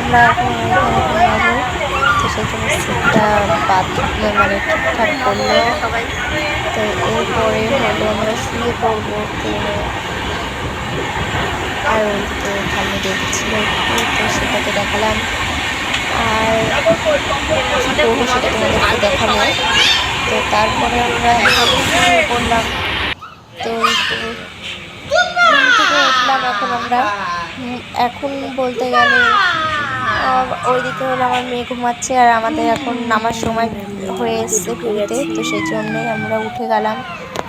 আমরা এখন তো সেই জন্য সিটটা বাদ মানে ঠিকঠাক করল। তো এরপরে হলো আমরা শুয়ে পড়ব ট্রেনে আর ওইদিকে ওখানে দেখছিল তো সেটাকে দেখালাম। আর করব সেটা তো তারপরে আমরা শুয়ে পড়লাম। তো উঠলাম এখন আমরা। এখন বলতে গেলে ওইদিকে হলো আমার মেয়ে ঘুমাচ্ছে আর আমাদের এখন নামার সময় হয়ে এসছে পুরীতে তো সেই জন্যই আমরা উঠে গেলাম।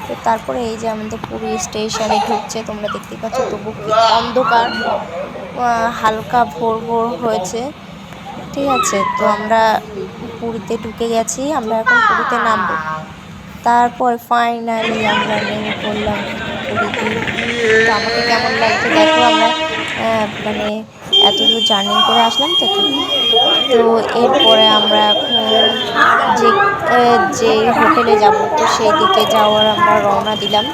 তো তারপরে এই যে আমাদের পুরী স্টেশনে ঢুকছে, তোমরা দেখতে পাচ্ছ তবু অন্ধকার। হালকা ভোর ভোর হয়েছে। ঠিক আছে, তো আমরা পুরীতে ঢুকে গেছি। আমরা এখন পুরীতে নামবো। তারপর ফাইনালি আমরা নেমে পড়লাম পুরীতে। আমাকে কেমন লাগছে দেখো আমরা মানে এত দূর জার্নি করে আসলাম তো তো এরপরে আমরা এখন যে যে হোটেলে যাব, তো সেই দিকে যাওয়ার আমরা রওনা দিলাম।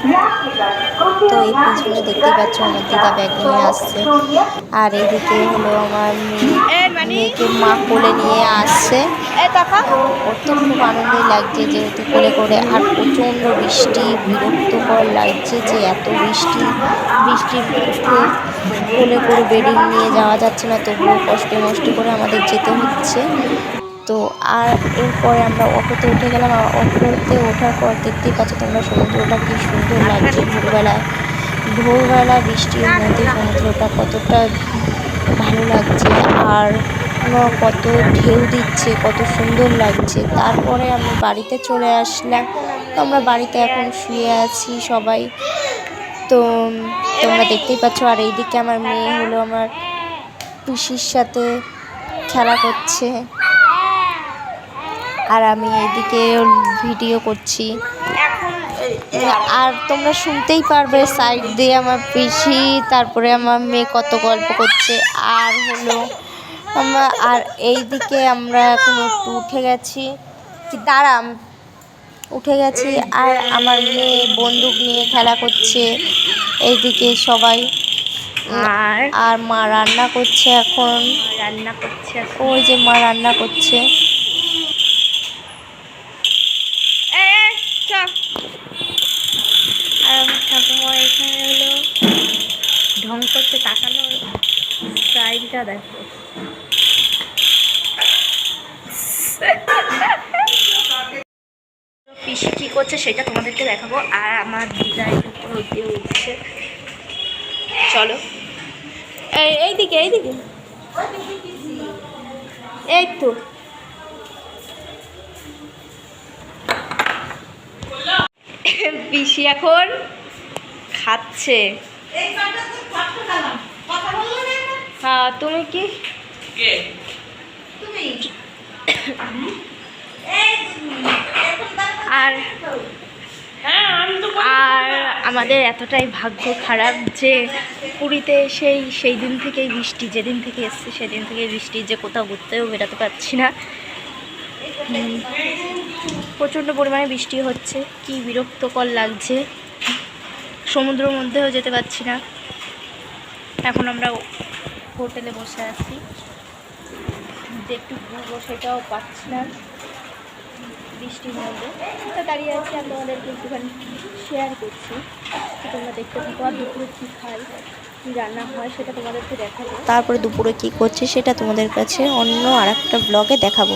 তো এই পিছনে দেখতে পাচ্ছ আমার দিদা ব্যাগ নিয়ে আসছে। আর এদিকে হলো আমার মেয়ে মেয়েকে মা কোলে নিয়ে আসছে। ওর তো খুব আনন্দই লাগছে যেহেতু কোলে করে, আর প্রচণ্ড বৃষ্টি, বিরক্তকর লাগছে যে এত বৃষ্টি বৃষ্টির কোলে করে বেডিং নিয়ে যাওয়া যাচ্ছে না, তবুও কষ্টে মষ্টে করে আমাদের যেতে হচ্ছে। তো আর এরপরে আমরা অটোতে উঠে গেলাম, আর অটোতে ওঠার পর দেখতেই পাচ্ছ তোমরা সমুদ্রটা কি সুন্দর লাগছে। ভোরবেলায়, ভোরবেলা বৃষ্টির মধ্যে সমুদ্রটা কতটা ভালো লাগছে, আর কত ঢেউ দিচ্ছে, কত সুন্দর লাগছে। তারপরে আমি বাড়িতে চলে আসলাম। তো আমরা বাড়িতে এখন শুয়ে আছি সবাই। তো তোমরা দেখতেই পাচ্ছ, আর এইদিকে আমার মেয়ে হলো আমার পিসির সাথে খেলা করছে। আর আমি এইদিকে ভিডিও করছি। আর তোমরা শুনতেই পারবে সাইড দিয়ে আমার পিসি, তারপরে আমার মেয়ে কত গল্প করছে। আর হলো আমরা আর এই দিকে আমরা এখন একটু উঠে গেছি। কি দাঁড়াম উঠে গেছি আর আমার মেয়ে বন্দুক নিয়ে খেলা করছে। এইদিকে সবাই। আর? আর মা রান্না করছে এখন। রান্না করছে ওই যে মা রান্না করছে। আর আমার ঠাকুমা এখানে হলো ঢং করতে তাকানোর স্টাইলটা দেখো। করছে সেটা তোমাদেরকে দেখাবো। আর আমার দিদাই উপর দিয়ে উঠছে। চলো। এই এইদিকে এইদিকে। এই তো। পিসি এখন খাচ্ছে। হ্যাঁ তুমি কি? আর আর আমাদের এতটাই ভাগ্য খারাপ যে পুরীতে সেই সেই দিন থেকেই বৃষ্টি যেদিন থেকে এসছে সেদিন থেকে বৃষ্টি যে কোথাও ঘুরতেও বেরোতে পারছি না। প্রচণ্ড পরিমাণে বৃষ্টি হচ্ছে কি বিরক্তকর লাগছে। সমুদ্রের মধ্যেও যেতে পারছি না। এখন আমরা হোটেলে বসে আছি। যে একটু ঘুরবো সেটাও পাচ্ছি না। বৃষ্টির মধ্যে তো দাঁড়িয়ে আছি আমি তোমাদেরকে একটুখানি শেয়ার করছি। তোমরা দেখতে থাকো আর দুপুরে কী খাই, কী রান্না হয় সেটা তোমাদেরকে দেখাবো। তারপরে দুপুরে কি করছে সেটা তোমাদের কাছে অন্য আর একটা ব্লগে দেখাবো।